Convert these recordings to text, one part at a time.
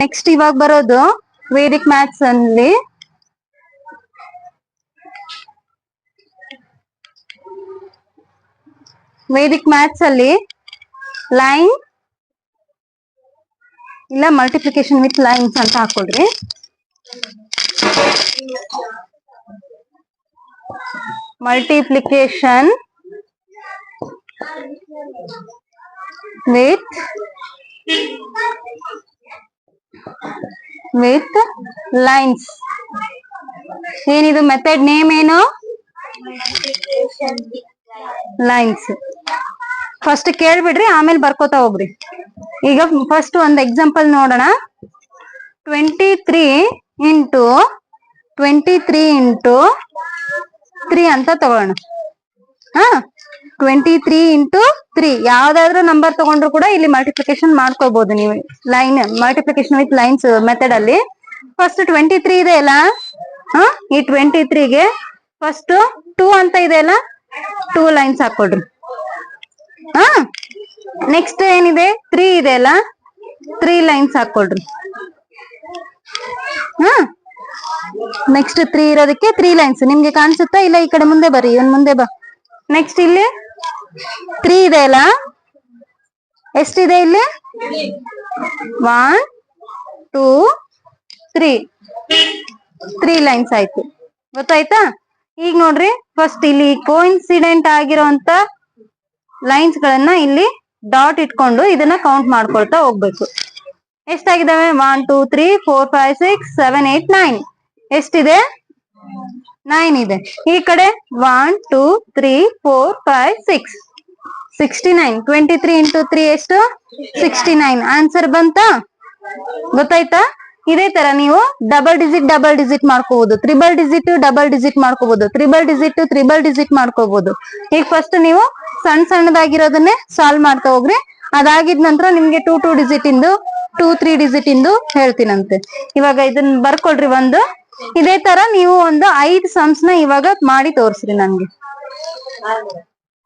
Next ಇವಾಗ ಬರೋದು Vedic maths ಅಲ್ಲಿ. ವೇದಿಕ್ ಮ್ಯಾಥ್ಸ್ ಅಲ್ಲಿ ಲೈನ್ ಇಲ್ಲ ಮಲ್ಟಿಪ್ಲಿಕೇಶನ್ ವಿತ್ ಲೈನ್ಸ್ ಅಂತ ಹಾಕೊಳ್ರಿ. ಮಲ್ಟಿಪ್ಲಿಕೇಶನ್ ವಿತ್ ವಿತ್ ಲೈನ್ಸ್ ಏನಿದು ಮೆಥಡ್ ನೇಮ್ ಏನು? ಲೈನ್ಸ್ ಫಸ್ಟ್ ಕೇಳ್ಬಿಡ್ರಿ, ಆಮೇಲೆ ಬರ್ಕೋತಾ ಹೋಗ್ರಿ. ಈಗ ಫಸ್ಟ್ ಒಂದು ಎಕ್ಸಾಂಪಲ್ ನೋಡೋಣ. Twenty three into twenty three into three ಅಂತ ತಗೊಳ್ಳೋಣ. ಹಾ ಟ್ವೆಂಟಿ ತ್ರೀ ಇಂಟು ತ್ರೀ ಯಾವ್ದಾದ್ರು ನಂಬರ್ ತಗೊಂಡ್ರು ಕೂಡ ಇಲ್ಲಿ ಮಲ್ಟಿಪ್ಲಿಕೇಶನ್ ಮಾಡ್ಕೋಬಹುದು ನೀವು. Line multiplication with lines method ಅಲ್ಲಿ. ಫಸ್ಟ್ ಟ್ವೆಂಟಿ ತ್ರೀ ಇದೆ ಅಲ್ಲ? ಈ ಟ್ವೆಂಟಿ ತ್ರೀಗೆ ಫಸ್ಟ್ ಟೂ ಅಂತ ಇದೆ ಅಲ್ಲ? ಟೂ ಲೈನ್ಸ್ ಹಾಕೊಡ್ರಿ. ಹಾ? ನೆಕ್ಸ್ಟ್ ಏನಿದೆ? ತ್ರೀ ಇದೆ ಅಲ್ಲ? ತ್ರೀ ಲೈನ್ಸ್ ಹಾಕೊಡ್ರಿ. ಹಾ? ನೆಕ್ಸ್ಟ್ ತ್ರೀ ಇರೋದಕ್ಕೆ ತ್ರೀ ಲೈನ್ಸ್ ನಿಮ್ಗೆ ಕಾಣಿಸುತ್ತಾ? ಇಲ್ಲ, ಈ ಕಡೆ ಮುಂದೆ ಬರ್ರಿ. ಇವನ್ ಮುಂದೆ ಬಾ. ನೆಕ್ಸ್ಟ್ ಇಲ್ಲಿ ತ್ರೀ ಇದೆ ಅಲ್ಲ? ಎಷ್ಟಿದೆ ಇಲ್ಲಿ? One two three three lines ಆಯ್ತು. ಗೊತ್ತಾಯ್ತಾ? ಈಗ ನೋಡ್ರಿ ಫಸ್ಟ್ ಇಲ್ಲಿ ಕೋಇನ್ಸಿಡೆಂಟ್ ಆಗಿರೋಂತ ಲೈನ್ಸ್ ಗಳನ್ನ ಇಲ್ಲಿ ಡಾಟ್ ಇಟ್ಕೊಂಡು ಇದನ್ನ ಕೌಂಟ್ ಮಾಡ್ಕೊಳ್ತಾ ಹೋಗ್ಬೇಕು. ಎಷ್ಟಾಗಿದಾವೆ? One two three four five six seven eight nine ಎಷ್ಟಿದೆ? ನೈನ್ ಇದೆ. ಈ ಕಡೆ one two three four five six sixty nine twenty three into three ಎಷ್ಟು? ಸಿಕ್ಸ್ಟಿ ನೈನ್ ಆನ್ಸರ್ ಬಂತಾ? ಗೊತ್ತಾಯ್ತಾ? ಇದೇ ತರ ನೀವು ಡಬಲ್ ಡಿಜಿಟ್ ಡಬಲ್ ಡಿಜಿಟ್ ಮಾಡ್ಕೋಬಹುದು ತ್ರಿಬಲ್ ಡಿಜಿಟ್ ಡಬಲ್ ಡಿಜಿಟ್ ಮಾಡ್ಕೋಬಹುದು ತ್ರಿಬಲ್ ಡಿಜಿಟ್ ತ್ರಿಬಲ್ ಡಿಜಿಟ್ ಮಾಡ್ಕೋಬಹುದು ಈಗ ಫಸ್ಟ್ ನೀವು ಸಣ್ಣ ಸಣ್ಣದಾಗಿರೋದನ್ನೇ ಸಾಲ್ವ್ ಮಾಡ್ತಾ ಹೋಗ್ರಿ. ಅದಾಗಿದ ನಂತರ ನಿಮ್ಗೆ two two digit into two three digit into ಹೇಳ್ತೀನಂತೆ. ಇವಾಗ ಇದನ್ನ ಬರ್ಕೊಳ್ರಿ ಒಂದು. ಇದೇ ತರ ನೀವು ಒಂದು ಐದ್ ಸಮ್ಸ್ನ ಇವಾಗ ಮಾಡಿ ತೋರ್ಸ್ರಿ ನನ್ಗೆ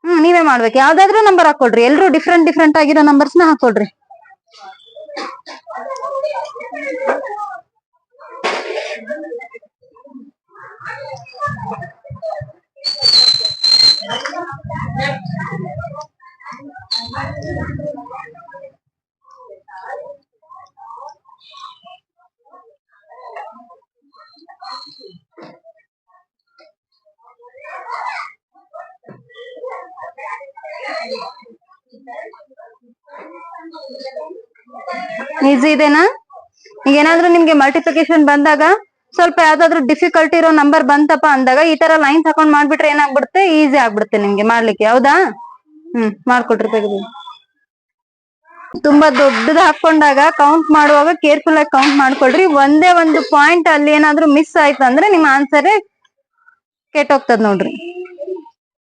ಹ್ಮ್, ನೀವೇ ಮಾಡ್ಬೇಕು. ಯಾವ್ದಾದ್ರು ನಂಬರ್ ಹಾಕೊಳ್ರಿ ಎಲ್ರು ಡಿಫ್ರೆಂಟ್ ಡಿಫ್ರೆಂಟ್ ಆಗಿರೋ ನಂಬರ್ಸ್ನ ಹಾಕೊಳ್ರಿ ಈಸಿ ಇದೆನಾ? ಈಗ ಏನಾದ್ರೂ ನಿಮ್ಗೆ ಮಲ್ಟಿಪ್ಲಿಕೇಶನ್ ಬಂದಾಗ ಸ್ವಲ್ಪ ಯಾವ್ದಾದ್ರು ಡಿಫಿಕಲ್ಟಿ ಇರೋ ನಂಬರ್ ಬಂತಪ್ಪ ಅಂದಾಗ ಈ ತರ ಲೈನ್ಸ್ ಹಾಕೊಂಡ್ ಮಾಡ್ಬಿಟ್ರೆ ಏನಾಗ್ಬಿಡುತ್ತೆ? ಈಸಿ ಆಗ್ಬಿಡುತ್ತೆ ನಿಮ್ಗೆ ಮಾಡ್ಲಿಕ್ಕೆ, ಹೌದಾ? ಹ್ಮ್, ಮಾಡ್ಕೊಟ್ರಿ ತೆಗೆದು. ತುಂಬಾ ದೊಡ್ಡದ ಹಾಕೊಂಡಾಗ ಕೌಂಟ್ ಮಾಡುವಾಗ ಕೇರ್ಫುಲ್ ಆಗಿ ಕೌಂಟ್ ಮಾಡ್ಕೊಳ್ರಿ. ಒಂದೇ ಒಂದು ಪಾಯಿಂಟ್ ಅಲ್ಲಿ ಏನಾದ್ರೂ ಮಿಸ್ ಆಯ್ತು ಅಂದ್ರೆ ನಿಮ್ಮ ಆನ್ಸರ್ ಕೆಟ್ಟೋಗ್ತದ ನೋಡ್ರಿ.